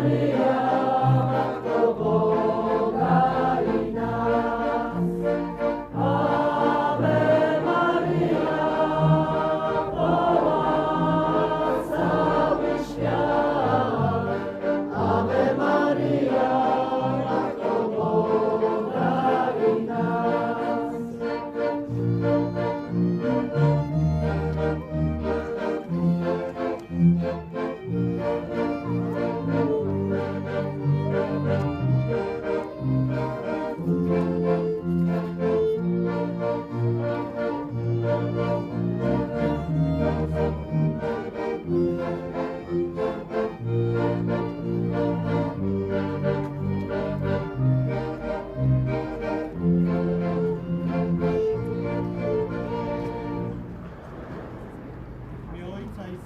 W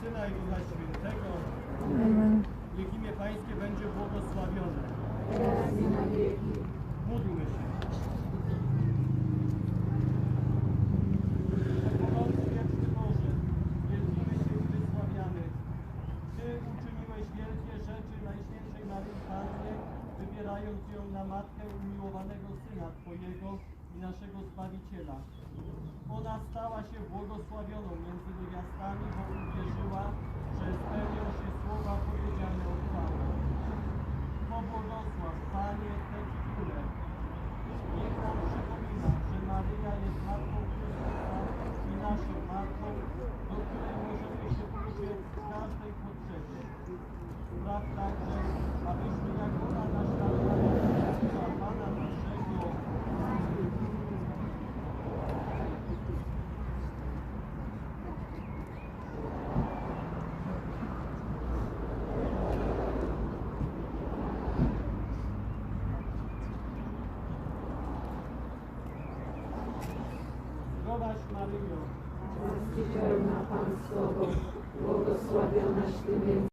Syna i Ducha Świętego. Niech imię Pańskie będzie błogosławione. Módlmy się. Cię i wysławiamy. Ty uczyniłeś wielkie rzeczy Najświętszej Maryi Pannie, wybierając ją na matkę umiłowanego Syna Twojego i naszego Zbawiciela. Stała się błogosławioną między niewiastami, bo uwierzyła, że spełnią się słowa powiedziane od Pana. Pobłogosław, Panie, te chwile. Niech nam przypomina, że Maryja jest Matką Chrystusa i naszą Matką, do której możemy się uciec w każdej potrzebie. Spraw także, Zdrowaś Maryjo, Łaski Pan z Tobą, błogosławionaś Ty między